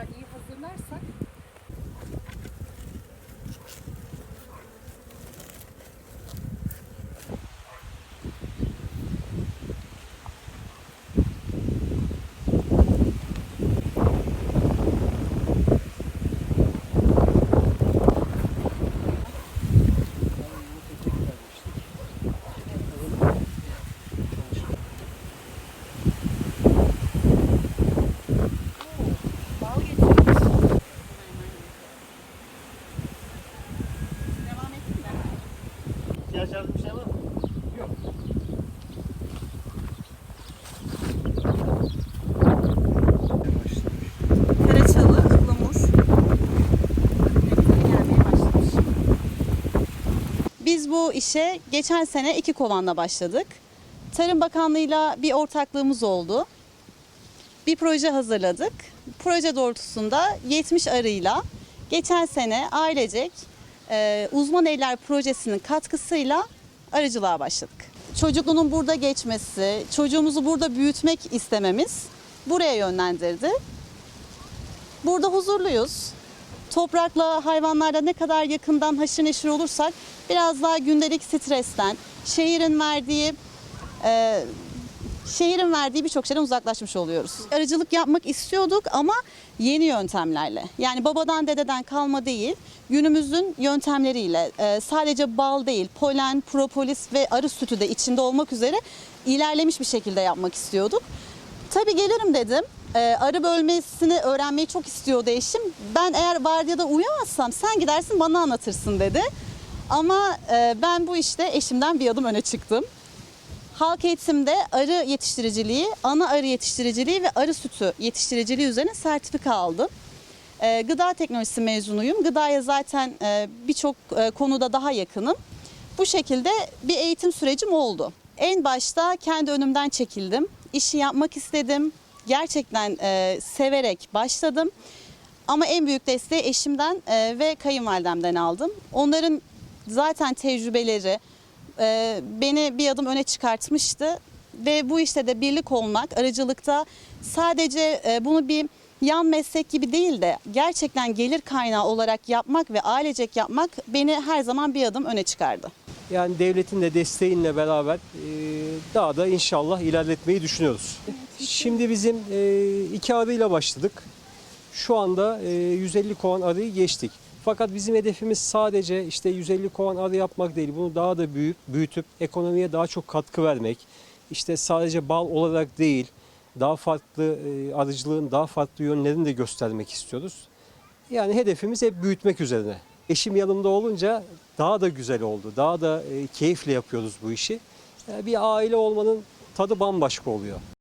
kadar iyi hazırlarsak Biz bu işe geçen sene iki kovanla başladık. Tarım Bakanlığı'yla bir ortaklığımız oldu. Bir proje hazırladık. Proje doğrultusunda 70 arıyla geçen sene ailecek e, uzman eller projesinin katkısıyla arıcılığa başladık. Çocukluğunun burada geçmesi, çocuğumuzu burada büyütmek istememiz buraya yönlendirdi. Burada huzurluyuz. Toprakla, hayvanlarla ne kadar yakından haşır neşir olursak biraz daha gündelik stresten, şehrin verdiği e, şehrin verdiği birçok şeyden uzaklaşmış oluyoruz. Arıcılık yapmak istiyorduk ama yeni yöntemlerle. Yani babadan dededen kalma değil, günümüzün yöntemleriyle e, sadece bal değil, polen, propolis ve arı sütü de içinde olmak üzere ilerlemiş bir şekilde yapmak istiyorduk. Tabii gelirim dedim. Ee, arı bölmesini öğrenmeyi çok istiyordu eşim. Ben eğer vardiyada uyamazsam sen gidersin bana anlatırsın dedi. Ama e, ben bu işte eşimden bir adım öne çıktım. Halk eğitimde arı yetiştiriciliği, ana arı yetiştiriciliği ve arı sütü yetiştiriciliği üzerine sertifika aldım. Ee, gıda teknolojisi mezunuyum. Gıdaya zaten e, birçok e, konuda daha yakınım. Bu şekilde bir eğitim sürecim oldu. En başta kendi önümden çekildim. İşi yapmak istedim. Gerçekten e, severek başladım. Ama en büyük desteği eşimden e, ve kayınvalidemden aldım. Onların zaten tecrübeleri e, beni bir adım öne çıkartmıştı. Ve bu işte de birlik olmak, arıcılıkta sadece e, bunu bir yan meslek gibi değil de gerçekten gelir kaynağı olarak yapmak ve ailecek yapmak beni her zaman bir adım öne çıkardı. Yani devletin de desteğinle beraber e, daha da inşallah ilerletmeyi düşünüyoruz. Şimdi bizim e, iki arıyla başladık. Şu anda e, 150 kovan arıyı geçtik. Fakat bizim hedefimiz sadece işte 150 kovan arı yapmak değil. Bunu daha da büyüyüp büyütüp ekonomiye daha çok katkı vermek. İşte sadece bal olarak değil, daha farklı arıcılığın daha farklı yönlerini de göstermek istiyoruz. Yani hedefimiz hep büyütmek üzerine. Eşim yanımda olunca daha da güzel oldu. Daha da e, keyifle yapıyoruz bu işi. Bir aile olmanın tadı bambaşka oluyor.